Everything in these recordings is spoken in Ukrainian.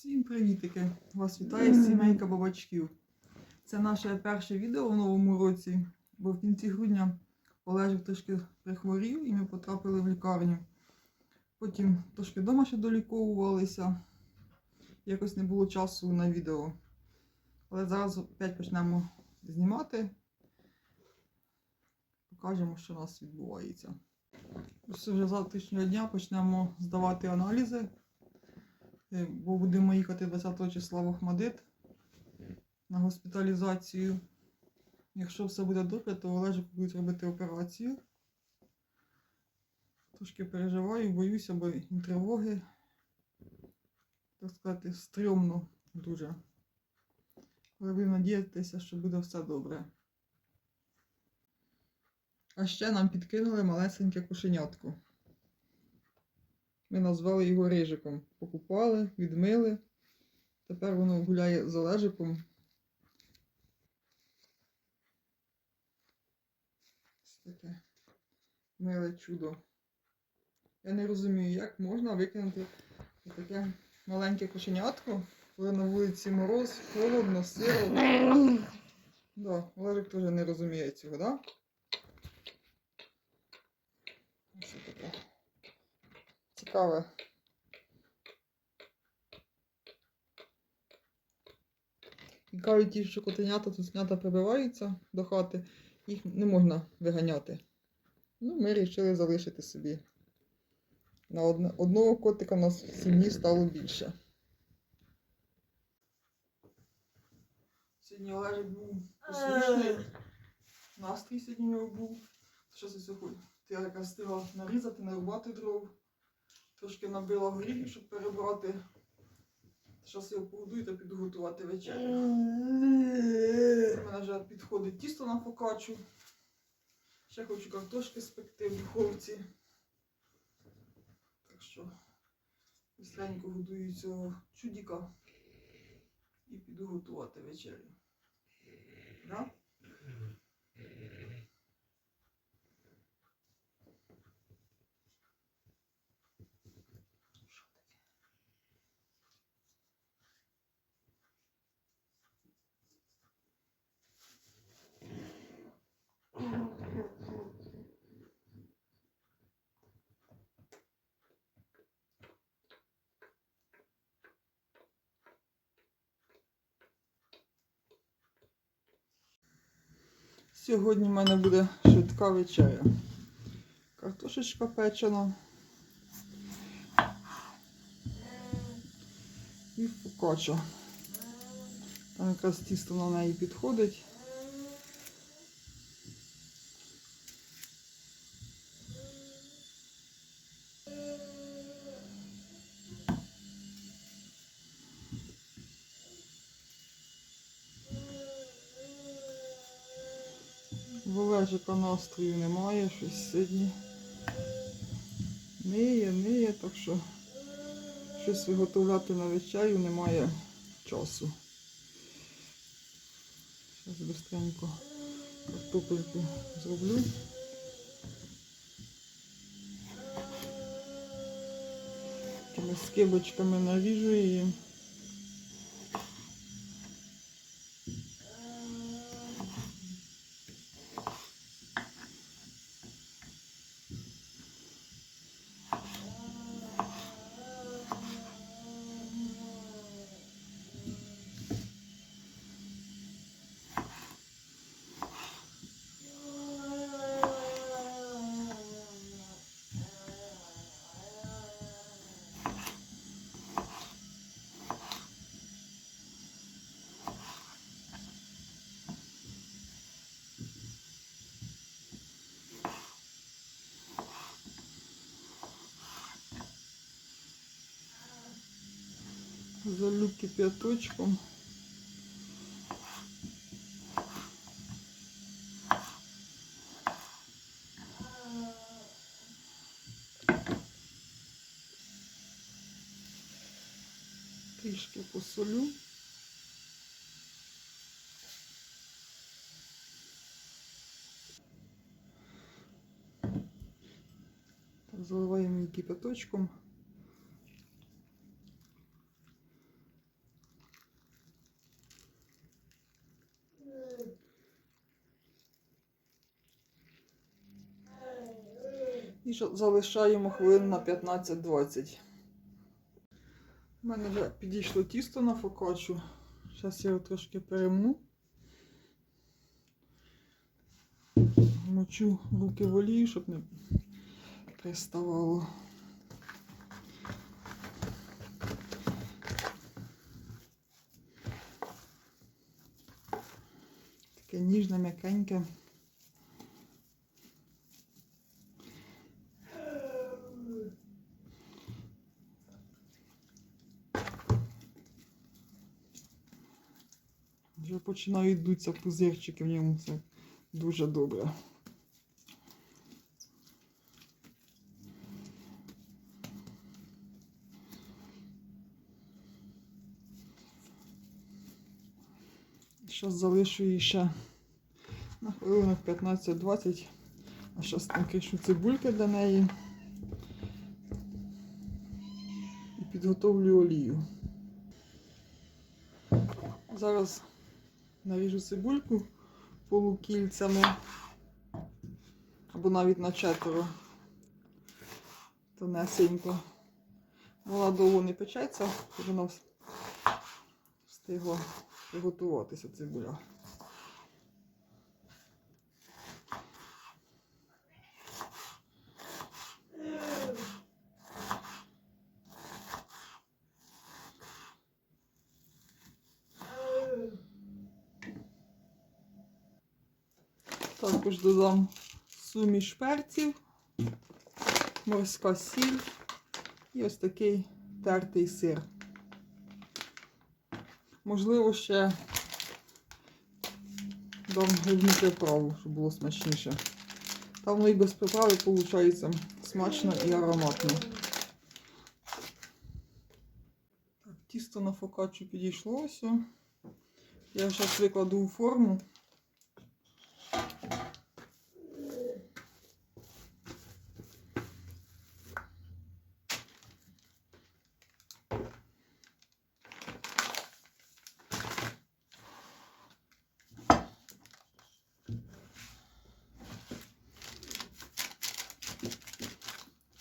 Всім привітики! Вас вітає сімейка бабачків. Це наше перше відео в новому році, бо в кінці грудня Олежик трошки прихворів і ми потрапили в лікарню. Потім трошки вдома ще доліковувалися. Якось не було часу на відео. Але зараз опять почнемо знімати. Покажемо, що у нас відбувається. Ось вже з завтрашнього дня почнемо здавати аналізи. Е, бо будемо їхати 20 числа в Охмадит на госпіталізацію. Якщо все буде добре, то Олежик будуть робити операцію. Трошки переживаю, боюся, бо і тривоги, так сказати, стрьомно дуже. Але будемо надіятися, що буде все добре. А ще нам підкинули малесеньке кошенятко. Ми назвали його рижиком. Покупали, відмили. Тепер воно гуляє з Олежиком. Ось таке миле чудо. Я не розумію, як можна викинути таке маленьке кошенятко, коли на вулиці мороз, холодно, сиро. Да, Олежик теж не розуміє цього, так? Да? Ось таке цікаве. І кажуть, що котенята, цуценята прибиваються до хати, їх не можна виганяти. Ну, ми вирішили залишити собі. На одне, одного котика у нас в сім'ї стало більше. Сьогодні Олежик був послушний. Настрій сьогодні у нього був. Щось ось сьогодні. Я якраз встигла нарізати, нарубати дров. Трошки набила горіхів, щоб перебрати. Зараз його погодую та піду готувати вечерю. У мене вже підходить тісто на фокачу. Ще хочу картошки спекти в духовці. Так що быстренько годую цього чудіка і піду готувати вечерю. Да? Сьогодні в мене буде швидка вечеря. Картошечка печена. І фокача. Там якраз тісто на неї підходить. В Олежика настрою немає, щось сьогодні. Ниє, ниє, так що щось виготовляти на вечерю немає часу. Зараз быстренько картопельку зроблю. Такими скибочками наріжу її. залю кипяточком. Трішки посолю. Так, заливаємо її кипяточком. Залишаємо хвилин на 15-20. У мене вже підійшло тісто на фокачу. Зараз я його трошки перемну. Мочу руки в олії, щоб не приставало. Таке ніжне, м'якеньке. Вже починають дуться пузирчики в ньому. Це дуже добре. Зараз залишу її ще на хвилинок 15-20. А зараз накишу цибульки для неї. І підготовлю олію. Зараз наріжу цибульку полукільцями або навіть на четверо тонесенько. Вона довго не печеться, щоб вона встигла приготуватися цибуля. Також додам суміш перців, морська сіль і ось такий тертий сир. Можливо, ще дам грибну приправу, щоб було смачніше. Та воно і без приправи виходить смачно і ароматно. Тісто на фокаччу підійшло ось. Я зараз викладу у форму.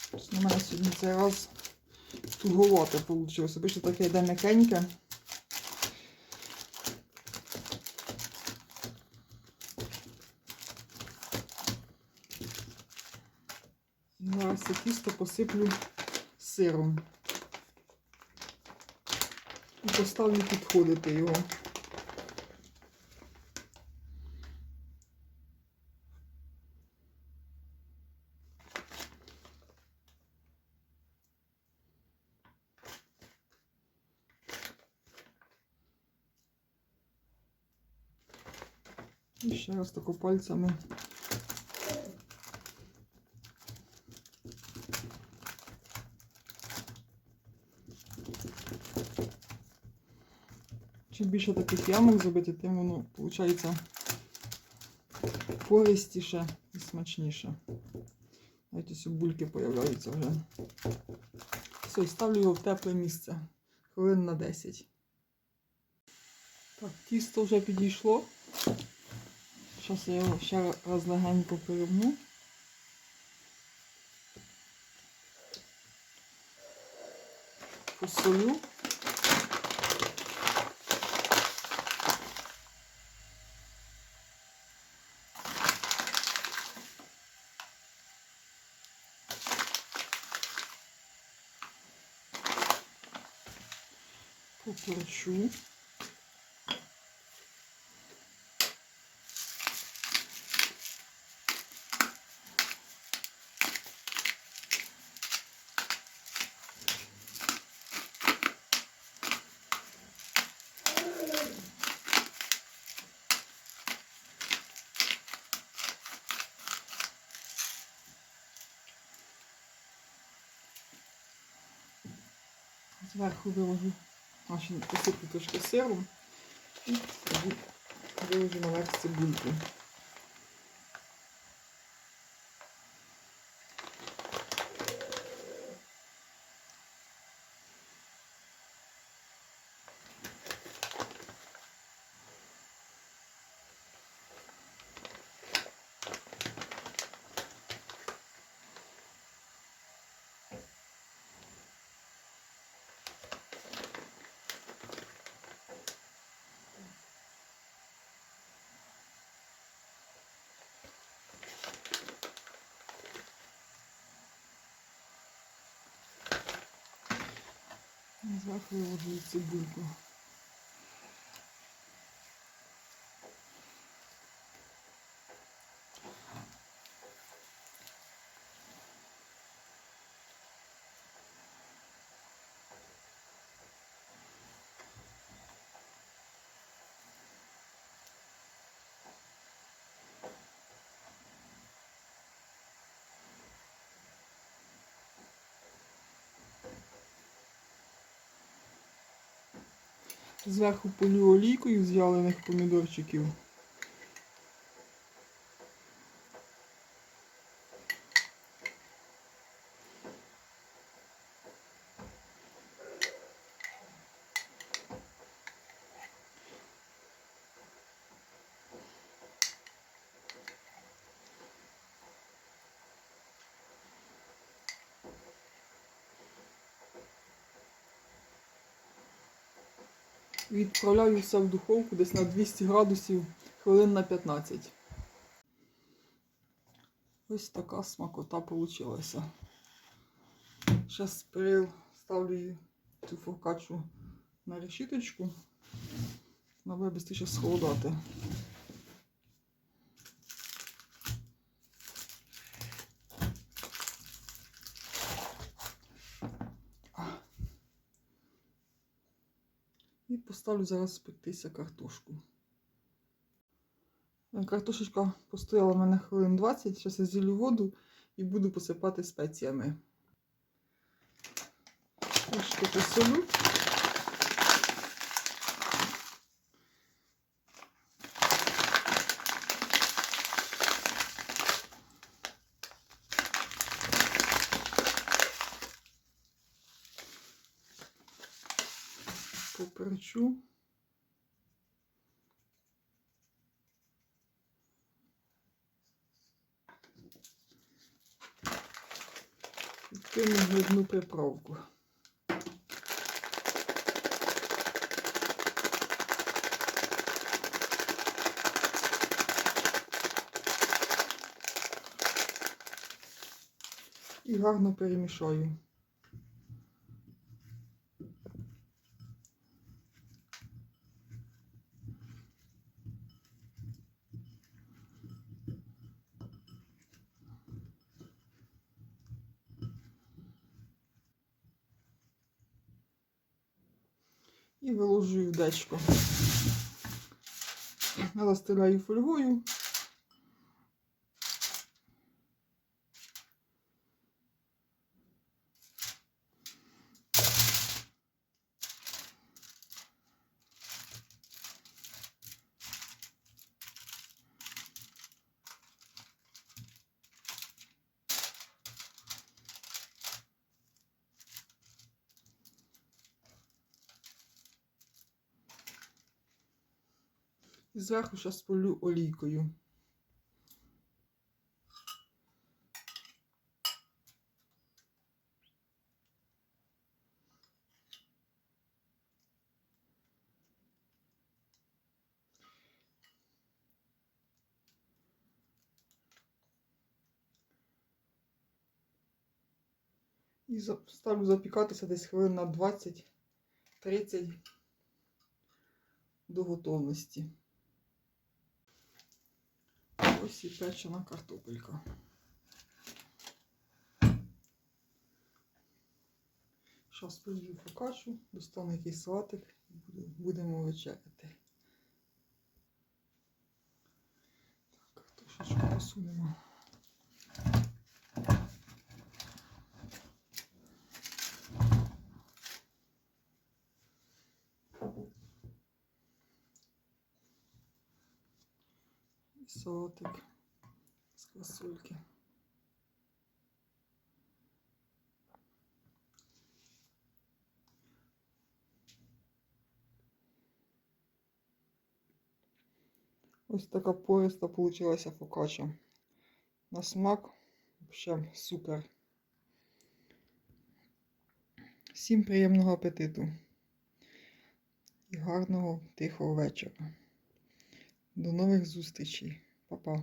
Щось У мене сьогодні цей раз туговато вийшло. Обично таке йде м'якеньке. Зараз це тісто посиплю сиром. І поставлю підходити його. І ще раз тако пальцями. Чим більше таких ямок зробити, тим воно виходить пористіше і смачніше. Навіть ось бульки появляються вже. Все, ставлю його в тепле місце. Хвилин на 10. Так, тісто вже підійшло. Зараз я його ще раз легенько перемну. Посолю. Поперчу. Зверху виложу, посиплю трошки сиром і виложу наверх цибульку. Виложую цибульку. Зверху полю олійкою з ялених помідорчиків. Відправляю все в духовку десь на 200 градусів хвилин на 15. Ось така смакота вийшла. Зараз ставлю цю фуркачу на решіточку. Вона буде швидше схолодати. І поставлю зараз спектися картошку. Картошечка постояла в мене хвилин 20, зараз я зілю воду і буду посипати спеціями. Трошки посолю. Поперчу. Кину грибну приправку. І гарно перемішаю. І виложую дечко. Застеляю фольгою. І зверху зараз полю олійкою. І ставлю запікатися десь хвилин на 20-30 до готовності. Ось і печена картопелька. Зараз поїду фокачу, достану якийсь салатик і будемо вечеряти. Так, трошечку посунемо. І салатик з квасольки. Ось така пориста получилася фокача. На смак взагалі супер. Всім приємного апетиту і гарного тихого вечора. До нових зустрічей. Па-па.